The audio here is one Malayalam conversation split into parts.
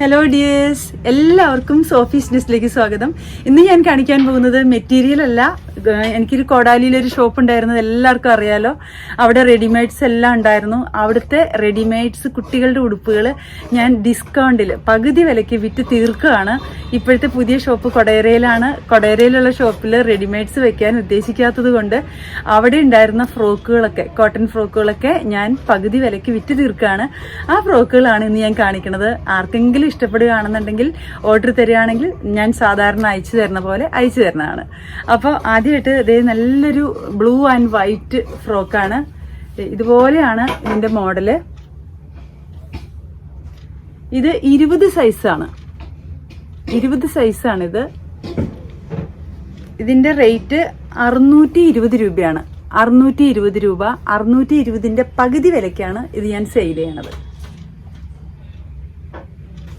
ഹലോ ഡിയേഴ്സ് എല്ലാവർക്കും സോഫീസ് ഡിസ്റ്റിലേക്ക് സ്വാഗതം. ഇന്ന് ഞാൻ കാണിക്കാൻ പോകുന്നത് മെറ്റീരിയൽ അല്ല എനിക്കൊരു കൊടാലിയിൽ ഒരു ഷോപ്പ് ഉണ്ടായിരുന്നത് എല്ലാവർക്കും അറിയാലോ. അവിടെ റെഡിമെയ്ഡ്സ് എല്ലാം ഉണ്ടായിരുന്നു. അവിടുത്തെ റെഡിമെയ്ഡ്സ് കുട്ടികളുടെ ഉടുപ്പുകൾ ഞാൻ ഡിസ്കൗണ്ടിൽ പകുതി വിലയ്ക്ക് വിറ്റ് തീർക്കുകയാണ്. ഇപ്പോഴത്തെ പുതിയ ഷോപ്പ് കൊടയരയിലാണ് കൊടയരയിലുള്ള ഷോപ്പിൽ റെഡിമെയ്ഡ്സ് വെക്കാൻ ഉദ്ദേശിക്കാത്തത് കൊണ്ട് അവിടെ ഉണ്ടായിരുന്ന ഫ്രോക്കുകളൊക്കെ കോട്ടൺ ഫ്രോക്കുകളൊക്കെ ഞാൻ പകുതി വിലയ്ക്ക് വിറ്റ് തീർക്കുകയാണ്. ആ ഫ്രോക്കുകളാണ് ഇന്ന് ഞാൻ കാണിക്കുന്നത്. ആർക്കെങ്കിലും ഇഷ്ടപ്പെടുകയാണെന്നുണ്ടെങ്കിൽ ഓർഡർ തരികയാണെങ്കിൽ ഞാൻ സാധാരണ അയച്ചു തരുന്ന പോലെ അയച്ചു തരുന്നതാണ്. അപ്പോൾ ആദ്യമായിട്ട് ഇതേ നല്ലൊരു ബ്ലൂ ആൻഡ് വൈറ്റ് ഫ്രോക്കാണ്. ഇതുപോലെയാണ് ഇതിന്റെ മോഡൽ. ഇത് ഇരുപത് സൈസാണ്. ഇരുപത് സൈസാണിത്. ഇതിന്റെ റേറ്റ് അറുന്നൂറ്റി ഇരുപത് രൂപയാണ്. അറുന്നൂറ്റി ഇരുപത് രൂപ അറുന്നൂറ്റി ഇരുപതിന്റെ പകുതി വിലയ്ക്കാണ് ഇത് ഞാൻ സെയിൽ ചെയ്യണത്.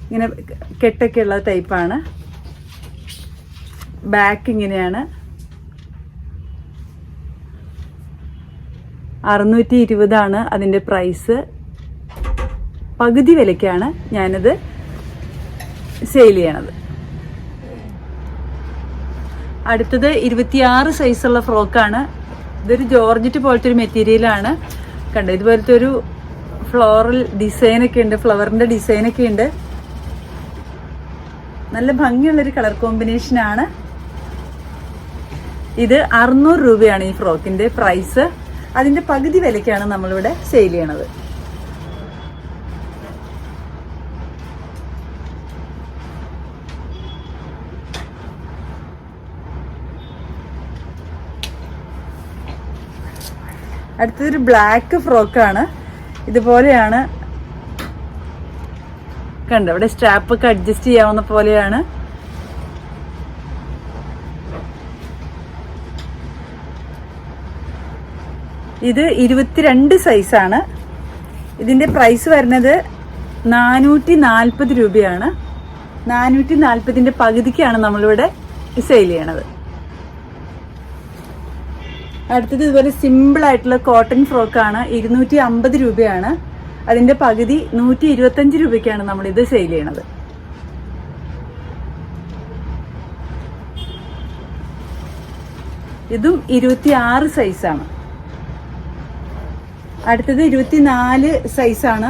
ഇങ്ങനെ കെട്ടൊക്കെ ഉള്ള ടൈപ്പാണ് ബാക്ക് ഇങ്ങനെയാണ്. അറുന്നൂറ്റി ഇരുപതാണ് അതിന്റെ പ്രൈസ്. പകുതി വിലക്കാണ് ഞാനത് സെയിൽ ചെയ്യണത്. അടുത്തത് ഇരുപത്തിയാറ് സൈസുള്ള ഫ്രോക്കാണ്. ഇതൊരു ജോർജറ്റ് പോലത്തെ ഒരു മെറ്റീരിയലാണ് കണ്ടോ ഇതുപോലത്തെ ഒരു ഫ്ലോറൽ ഡിസൈനൊക്കെ ഉണ്ട് ഫ്ലവറിന്റെ ഡിസൈനൊക്കെ ഉണ്ട്. നല്ല ഭംഗിയുള്ളൊരു കളർ കോമ്പിനേഷനാണ് ഇത് അറുന്നൂറ് രൂപയാണ് ഈ ഫ്രോക്കിന്റെ പ്രൈസ്. അതിന്റെ പകുതി വിലക്കാണ് നമ്മളിവിടെ സെയിൽ ചെയ്യണത്. അടുത്തതൊരു ബ്ലാക്ക് ഫ്രോക്കാണ് ഇതുപോലെയാണ്. കണ്ടോ ഇവിടെ സ്ട്രാപ്പ് ഒക്കെ അഡ്ജസ്റ്റ് ചെയ്യാവുന്ന പോലെയാണ്. ഇത് ഇരുപത്തിരണ്ട് സൈസാണ്. ഇതിന്റെ പ്രൈസ് വരുന്നത് നാനൂറ്റി നാൽപ്പത് രൂപയാണ്. നാനൂറ്റി നാൽപ്പതിന്റെ പകുതിക്കാണ് നമ്മളിവിടെ സെയിൽ ചെയ്യണത്. അടുത്തത് ഇതുപോലെ സിമ്പിൾ ആയിട്ടുള്ള കോട്ടൺ ഫ്രോക്കാണ് ഇരുന്നൂറ്റി അമ്പത് രൂപയാണ്. അതിന്റെ പകുതി നൂറ്റി ഇരുപത്തഞ്ച് രൂപയ്ക്കാണ് നമ്മളിത് സെയിൽ ചെയ്യണത്. ഇതും ഇരുപത്തി ആറ് സൈസാണ് അടുത്തത് ഇരുപത്തിനാല് സൈസാണ്.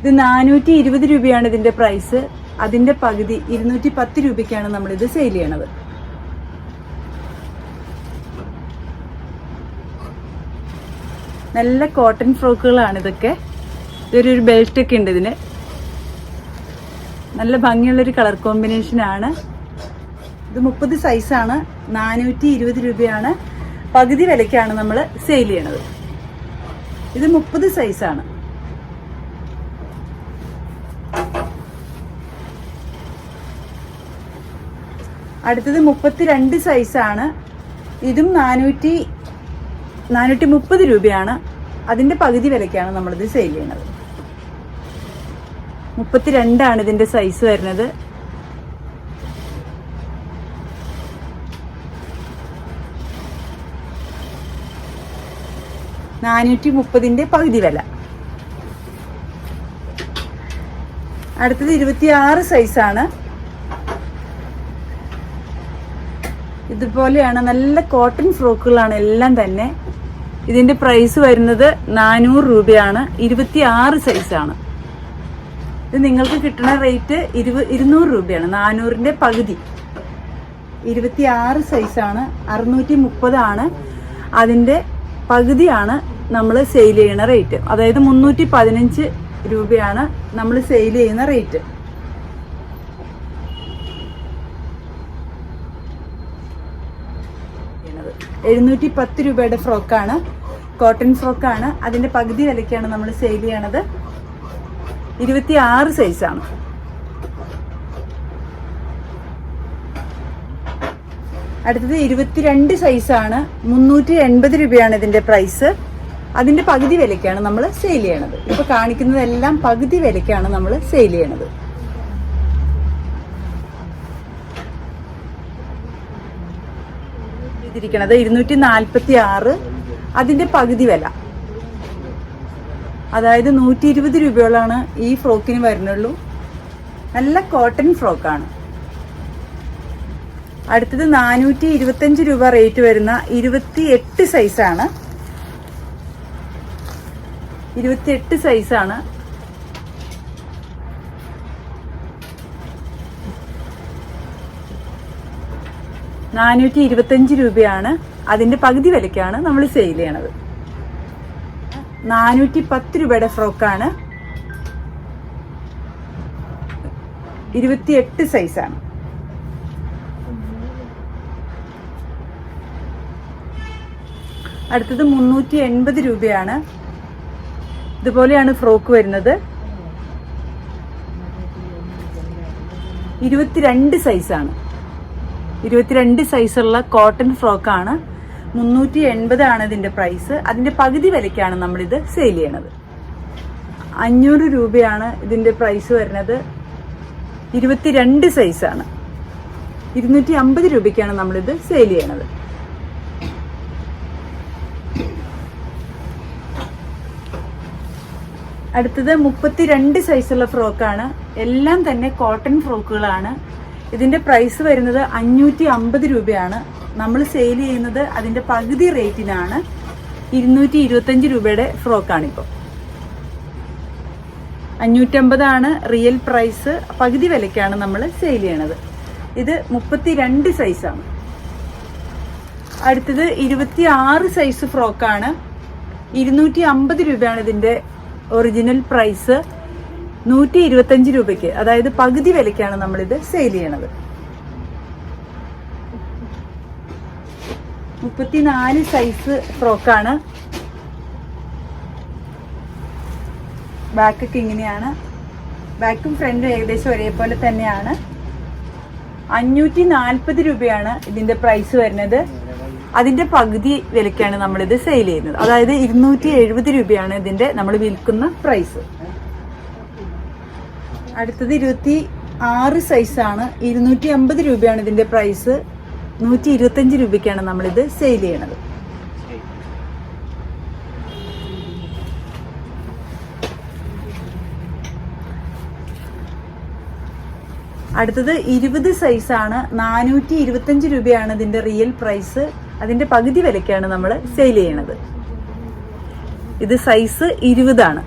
ഇത് നാനൂറ്റി ഇരുപത് രൂപയാണ് ഇതിന്റെ പ്രൈസ്. അതിന്റെ പകുതി ഇരുന്നൂറ്റി പത്ത് രൂപയ്ക്കാണ് നമ്മൾ ഇത് സെയിൽ ചെയ്യണത്. നല്ല കോട്ടൺ ഫ്രോക്കുകളാണ് ഇതൊക്കെ. ഇതൊരു ബെൽറ്റ് ഒക്കെ ഉണ്ട് ഇതിന്. നല്ല ഭംഗിയുള്ളൊരു കളർ കോമ്പിനേഷൻ ആണ് ഇത് മുപ്പത് സൈസാണ്. നാനൂറ്റി ഇരുപത് രൂപയാണ്. പകുതി വിലയ്ക്കാണ് നമ്മൾ സെയിൽ ചെയ്യണത്. ഇത് മുപ്പത് സൈസാണ് അടുത്തത് മുപ്പത്തിരണ്ട് സൈസാണ് ഇതും നാനൂറ്റി നാനൂറ്റി മുപ്പത് രൂപയാണ്. അതിന്റെ പകുതി വിലക്കാണ് നമ്മളിത് സെയിൽ ചെയ്യുന്നത് മുപ്പത്തിരണ്ടാണ് ഇതിന്റെ സൈസ് വരുന്നത്. നാനൂറ്റി മുപ്പതിന്റെ പകുതി വില. അടുത്തത് ഇരുപത്തിയാറ് സൈസാണ്. ഇതുപോലെയാണ് നല്ല കോട്ടൺ ഫ്രോക്കുകളാണ് എല്ലാം തന്നെ. ഇതിന്റെ പ്രൈസ് വരുന്നത് നാനൂറ് രൂപയാണ്. ഇരുപത്തി ആറ് സൈസാണ്. ഇത് നിങ്ങൾക്ക് കിട്ടുന്ന റേറ്റ് ഇരുപ ഇരുന്നൂറ് രൂപയാണ്. നാനൂറിന്റെ പകുതി. ഇരുപത്തി ആറ് സൈസാണ്. അറുന്നൂറ്റി മുപ്പതാണ് അതിന്റെ പകുതിയാണ് നമ്മൾ സെയിൽ ചെയ്യുന്ന റേറ്റ് അതായത് മുന്നൂറ്റി പതിനഞ്ച് രൂപയാണ് നമ്മൾ സെയിൽ ചെയ്യുന്ന റേറ്റ് എഴുന്നൂറ്റി പത്ത് രൂപയുടെ ഫ്രോക്കാണ് കോട്ടൺ ഫ്രോക്കാണ് അതിന്റെ പകുതി വിലയ്ക്കാണ് നമ്മൾ സെയിൽ ചെയ്യണത്. ഇരുപത്തി ആറ് സൈസാണ് അടുത്തത് ഇരുപത്തിരണ്ട് സൈസാണ് മുന്നൂറ്റി എൺപത് രൂപയാണ് ഇതിന്റെ പ്രൈസ് അതിന്റെ പകുതി വിലയ്ക്കാണ് നമ്മൾ സെയിൽ ചെയ്യണത്. ഇപ്പൊ കാണിക്കുന്നതെല്ലാം പകുതി വിലയ്ക്കാണ് നമ്മൾ സെയിൽ ചെയ്യണത്. ചെയ്തിരിക്കുന്നത് ഇരുന്നൂറ്റി നാൽപ്പത്തി ആറ് അതിന്റെ പകുതി വില. അതായത് നൂറ്റി ഇരുപത് രൂപയോളാണ് ഈ ഫ്രോക്കിന് വരുന്നുള്ളൂ. നല്ല കോട്ടൺ ഫ്രോക്കാണ്. അടുത്തത് നാനൂറ്റി ഇരുപത്തഞ്ച് രൂപ റേറ്റ് വരുന്ന ഇരുപത്തി എട്ട് സൈസാണ് ഇരുപത്തിയെട്ട് സൈസാണ് നാനൂറ്റി ഇരുപത്തഞ്ച് രൂപയാണ്. അതിന്റെ പകുതി വിലയ്ക്കാണ് നമ്മൾ സെയിൽ ചെയ്യണത്. നാനൂറ്റി പത്ത് രൂപയുടെ ഫ്രോക്കാണ് ഇരുപത്തിയെട്ട് സൈസാണ് അടുത്തത് മുന്നൂറ്റി എൺപത് രൂപയാണ്. ഇതുപോലെയാണ് ഫ്രോക്ക് വരുന്നത്. ഇരുപത്തിരണ്ട് സൈസാണ്. ഇരുപത്തിരണ്ട് സൈസുള്ള കോട്ടൺ ഫ്രോക്കാണ്. മുന്നൂറ്റി ആണ് ഇതിന്റെ പ്രൈസ്. അതിന്റെ പകുതി വിലയ്ക്കാണ് നമ്മളിത് സെയിൽ ചെയ്യണത്. അഞ്ഞൂറ് രൂപയാണ് ഇതിന്റെ പ്രൈസ് വരുന്നത്. ഇരുപത്തിരണ്ട് സൈസാണ്. ഇരുന്നൂറ്റി അമ്പത് രൂപയ്ക്കാണ് നമ്മളിത് സെയിൽ ചെയ്യണത്. അടുത്തത് മുപ്പത്തി രണ്ട് സൈസുള്ള ഫ്രോക്കാണ്. എല്ലാം തന്നെ കോട്ടൺ ഫ്രോക്കുകളാണ്. ഇതിന്റെ പ്രൈസ് വരുന്നത് അഞ്ഞൂറ്റി അമ്പത് രൂപയാണ്. നമ്മൾ സെയിൽ ചെയ്യുന്നത് അതിന്റെ പകുതി റേറ്റിനാണ്. ഇരുന്നൂറ്റി ഇരുപത്തഞ്ച് രൂപയുടെ ഫ്രോക്കാണിപ്പോൾ അഞ്ഞൂറ്റമ്പതാണ് റിയൽ പ്രൈസ്. പകുതി വിലയ്ക്കാണ് നമ്മൾ സെയിൽ ചെയ്യണത്. ഇത് മുപ്പത്തി രണ്ട് സൈസാണ്. അടുത്തത് ഇരുപത്തി ആറ് സൈസ് ഫ്രോക്കാണ്. ഇരുന്നൂറ്റി അമ്പത് രൂപയാണ് ഇതിന്റെ ഒറിജിനൽ പ്രൈസ് നൂറ്റി ഇരുപത്തഞ്ച് രൂപയ്ക്ക്. അതായത് പകുതി വിലയ്ക്കാണ് നമ്മളിത് സെയിൽ ചെയ്യണത്. മുപ്പത്തിനാല് സൈസ് ഫ്രോക്കാണ് ബാക്കൊക്കെ ഇങ്ങനെയാണ്. ബാക്കും ഫ്രണ്ടും ഏകദേശം ഒരേപോലെ തന്നെയാണ്. അഞ്ഞൂറ്റി നാൽപ്പത് രൂപയാണ് ഇതിന്റെ പ്രൈസ് വരുന്നത്. അതിന്റെ പകുതി വിലക്കാണ് നമ്മളിത് സെയിൽ ചെയ്യുന്നത്. അതായത് ഇരുന്നൂറ്റി എഴുപത് രൂപയാണ് ഇതിന്റെ നമ്മൾ വിൽക്കുന്ന പ്രൈസ് അടുത്തത് ഇരുപത്തി ആറ് സൈസാണ് ഇരുന്നൂറ്റി അമ്പത് രൂപയാണ് ഇതിന്റെ പ്രൈസ് നൂറ്റി ഇരുപത്തഞ്ച് രൂപയ്ക്കാണ് നമ്മളിത് സെയിൽ ചെയ്യണത്. അടുത്തത് ഇരുപത് സൈസാണ് നാനൂറ്റി ഇരുപത്തഞ്ച് രൂപയാണ് ഇതിന്റെ റിയൽ പ്രൈസ് അതിന്റെ പകുതി വിലക്കാണ് നമ്മൾ സെയിൽ ചെയ്യണത്. ഇത് സൈസ് ഇരുപതാണ്.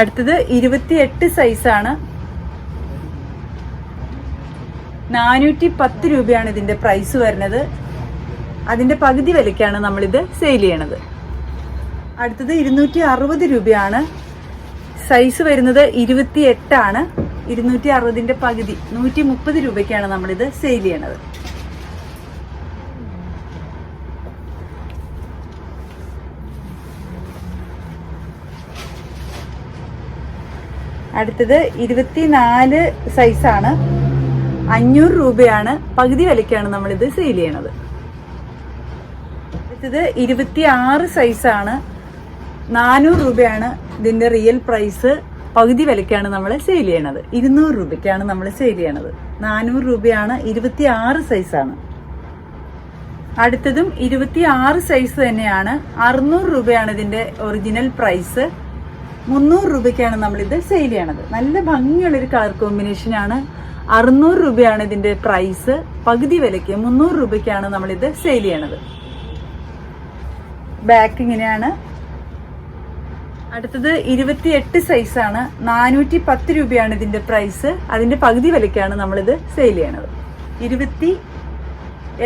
അടുത്തത് ഇരുപത്തിയെട്ട് സൈസാണ് നാനൂറ്റി പത്ത് രൂപയാണ് ഇതിന്റെ പ്രൈസ് വരുന്നത്. അതിന്റെ പകുതി വിലക്കാണ് നമ്മളിത് സെയിൽ ചെയ്യണത്. അടുത്തത് ഇരുന്നൂറ്റി അറുപത് രൂപയാണ്. സൈസ് വരുന്നത് ഇരുപത്തി എട്ടാണ് ഇരുന്നൂറ്റി അറുപതിന്റെ പകുതി നൂറ്റി മുപ്പത് രൂപയ്ക്കാണ് നമ്മളിത് സെയിൽ ചെയ്യണത്. അടുത്തത് ഇരുപത്തിനാല് സൈസാണ് അഞ്ഞൂറ് രൂപയാണ് പകുതി വിലയ്ക്കാണ് നമ്മളിത് സെയിൽ ചെയ്യണത്. അടുത്തത് ഇരുപത്തി ആറ് സൈസാണ് നാനൂറ് രൂപയാണ് ഇതിന്റെ റിയൽ പ്രൈസ് പകുതി വിലയ്ക്കാണ് നമ്മൾ സെയിൽ ചെയ്യണത്. ഇരുന്നൂറ് രൂപയ്ക്കാണ് നമ്മൾ സെയിൽ ചെയ്യണത്. നാനൂറ് രൂപയാണ് ഇരുപത്തി ആറ് സൈസാണ് അടുത്തതും ഇരുപത്തി ആറ് സൈസ് തന്നെയാണ്. അറുന്നൂറ് രൂപയാണ് ഇതിന്റെ ഒറിജിനൽ പ്രൈസ് മുന്നൂറ് രൂപയ്ക്കാണ് നമ്മളിത് സെയിൽ ചെയ്യണത്. നല്ല ഭംഗിയുള്ളൊരു കളർ കോമ്പിനേഷനാണ് അറുന്നൂറ് രൂപയാണ് ഇതിന്റെ പ്രൈസ് പകുതി വിലയ്ക്ക് മുന്നൂറ് രൂപയ്ക്കാണ് നമ്മളിത് സെയിൽ ചെയ്യണത്. ബാക്ക് ഇങ്ങനെയാണ്. അടുത്തത് ഇരുപത്തി എട്ട് സൈസാണ്. നാനൂറ്റി പത്ത് രൂപയാണ് ഇതിന്റെ പ്രൈസ്. അതിന്റെ പകുതി വിലയ്ക്കാണ് നമ്മളിത് സെയിൽ ചെയ്യണത്. ഇരുപത്തി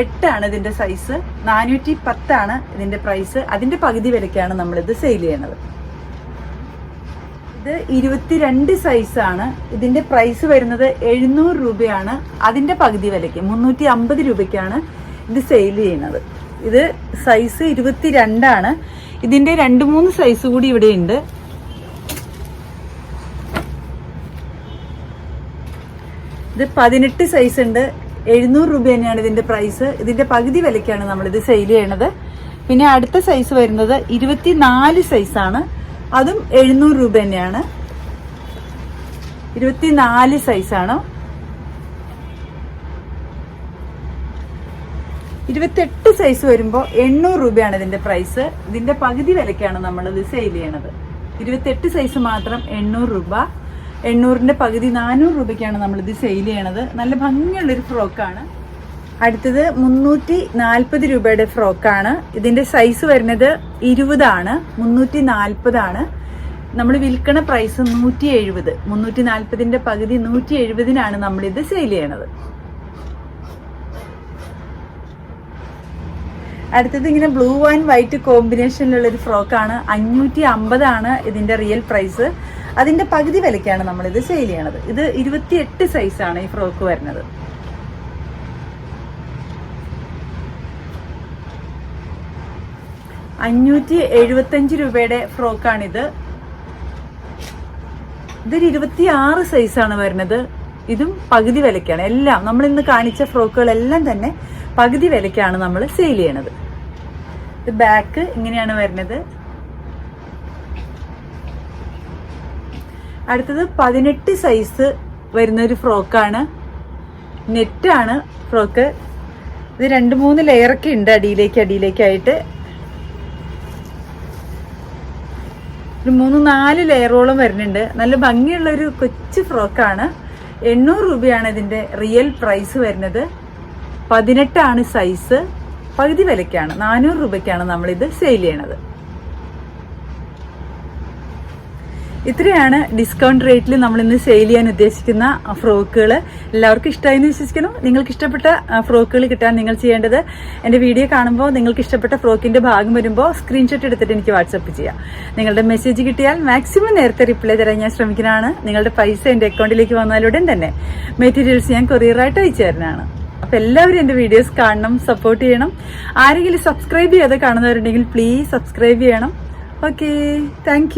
എട്ടാണ് ഇതിന്റെ സൈസ്. നാനൂറ്റി പത്താണ് ഇതിന്റെ പ്രൈസ്. അതിന്റെ പകുതി വിലയ്ക്കാണ് നമ്മളിത് സെയിൽ ചെയ്യണത്. ഇത് ഇരുപത്തിരണ്ട് സൈസാണ്. ഇതിന്റെ പ്രൈസ് വരുന്നത് എഴുന്നൂറ് രൂപയാണ്. അതിന്റെ പകുതി വിലയ്ക്ക് മുന്നൂറ്റി അമ്പത് രൂപയ്ക്കാണ് ഇത് സെയിൽ ചെയ്യുന്നത് ഇത് സൈസ് ഇരുപത്തിരണ്ടാണ്. ഇതിന്റെ രണ്ട് മൂന്ന് സൈസ് കൂടി ഇവിടെ ഉണ്ട്. ഇത് പതിനെട്ട് സൈസ് ഉണ്ട്. എഴുന്നൂറ് രൂപ തന്നെയാണ് ഇതിന്റെ പ്രൈസ് ഇതിന്റെ പകുതി വിലയ്ക്കാണ് നമ്മളിത് സെയിൽ ചെയ്യണത്. പിന്നെ അടുത്ത സൈസ് വരുന്നത് ഇരുപത്തിനാല് സൈസാണ് അതും എഴുന്നൂറ് രൂപ തന്നെയാണ്. ഇരുപത്തിനാല് സൈസാണ് ഇരുപത്തെട്ട് സൈസ് വരുമ്പോൾ എണ്ണൂറ് രൂപയാണ് ഇതിന്റെ പ്രൈസ് ഇതിന്റെ പകുതി വിലയ്ക്കാണ് ഇത് സെയിൽ ചെയ്യണത്. ഇരുപത്തെട്ട് സൈസ് മാത്രം എണ്ണൂറ് രൂപ. എണ്ണൂറിന്റെ പകുതി നാനൂറ് രൂപയ്ക്കാണ് നമ്മളിത് സെയിൽ ചെയ്യണത്. നല്ല ഭംഗിയുള്ളൊരു ഫ്രോക്കാണ് അടുത്തത് മുന്നൂറ്റി നാൽപ്പത് രൂപയുടെ ഫ്രോക്കാണ് ഇതിന്റെ സൈസ് വരുന്നത് ഇരുപതാണ്. മുന്നൂറ്റി നാൽപ്പതാണ് നമ്മൾ വിൽക്കണ പ്രൈസ് നൂറ്റി എഴുപത് മുന്നൂറ്റി നാൽപ്പതിന്റെ പകുതി നൂറ്റി എഴുപതിനാണ് നമ്മളിത് സെയിൽ ചെയ്യണത്. അടുത്തത് ഇങ്ങനെ ബ്ലൂ ആൻഡ് വൈറ്റ് കോമ്പിനേഷനിലുള്ള ഒരു ഫ്രോക്കാണ് അഞ്ഞൂറ്റി അമ്പതാണ് ഇതിന്റെ റിയൽ പ്രൈസ് അതിന്റെ പകുതി വിലക്കാണ് ഇത് സെയിൽ ചെയ്യണത്. ഇത് ഇരുപത്തിയെട്ട് സൈസാണ് ഈ ഫ്രോക്ക് വരുന്നത്. അഞ്ഞൂറ്റി എഴുപത്തഞ്ച് രൂപയുടെ ഫ്രോക്കാണിത് ഇതൊരു ആറ് സൈസാണ് വരുന്നത്. ഇതും പകുതി വിലയ്ക്കാണ്. എല്ലാം നമ്മൾ ഇന്ന് കാണിച്ച ഫ്രോക്കുകളെല്ലാം തന്നെ പകുതി വിലയ്ക്കാണ് നമ്മൾ സെയിൽ ചെയ്യണത്. ഇത് ബാക്ക് ഇങ്ങനെയാണ് വരുന്നത്. അടുത്തത് പതിനെട്ട് സൈസ് വരുന്ന ഒരു ഫ്രോക്കാണ് നെറ്റാണ് ഫ്രോക്ക്. ഇത് രണ്ട് മൂന്ന് ലെയറൊക്കെ ഉണ്ട് അടിയിലേക്ക് അടിയിലേക്കായിട്ട്. ഒരു മൂന്ന് നാല് ലെയറോളം വരുന്നുണ്ട്. നല്ല ഭംഗിയുള്ള ഒരു കൊച്ചു ഫ്രോക്കാണ്. എണ്ണൂറ് രൂപയാണ് ഇതിന്റെ റിയൽ പ്രൈസ് വരുന്നത്. പതിനെട്ടാണ് സൈസ് പകുതി വിലയ്ക്കാണ്. നാനൂറ് രൂപയ്ക്കാണ് നമ്മളിത് സെയിൽ ചെയ്യണത്. ഇത്രയാണ് ഡിസ്കൗണ്ട് റേറ്റിൽ നമ്മൾ ഇന്ന് സെയിൽ ചെയ്യാൻ ഉദ്ദേശിക്കുന്ന ഫ്രോക്കുകൾ എല്ലാവർക്കും ഇഷ്ടമായി എന്ന് വിശ്വസിക്കുന്നു. നിങ്ങൾക്ക് ഇഷ്ടപ്പെട്ട ഫ്രോക്കുകൾ കിട്ടാൻ നിങ്ങൾ ചെയ്യേണ്ടത് എന്റെ വീഡിയോ കാണുമ്പോൾ നിങ്ങൾക്ക് ഇഷ്ടപ്പെട്ട ഫ്രോക്കിന്റെ ഭാഗം വരുമ്പോൾ സ്ക്രീൻഷോട്ട് എടുത്തിട്ട് എനിക്ക് വാട്സപ്പ് ചെയ്യാം. നിങ്ങളുടെ മെസ്സേജ് കിട്ടിയാൽ മാക്സിമം നേരത്തെ റിപ്ലൈ തരാൻ ഞാൻ ശ്രമിക്കുന്നതാണ്. നിങ്ങളുടെ പൈസ എന്റെ അക്കൗണ്ടിലേക്ക് വന്നാലുടൻ തന്നെ മെറ്റീരിയൽസ് ഞാൻ കൊറിയറായിട്ട് അയച്ചു തരുന്നതാണ്. അപ്പൊ എല്ലാവരും എന്റെ വീഡിയോസ് കാണണം സപ്പോർട്ട് ചെയ്യണം. ആരെങ്കിലും സബ്സ്ക്രൈബ് ചെയ്യാതെ കാണുന്നവരുണ്ടെങ്കിൽ പ്ലീസ് സബ്സ്ക്രൈബ് ചെയ്യണം. Okay thank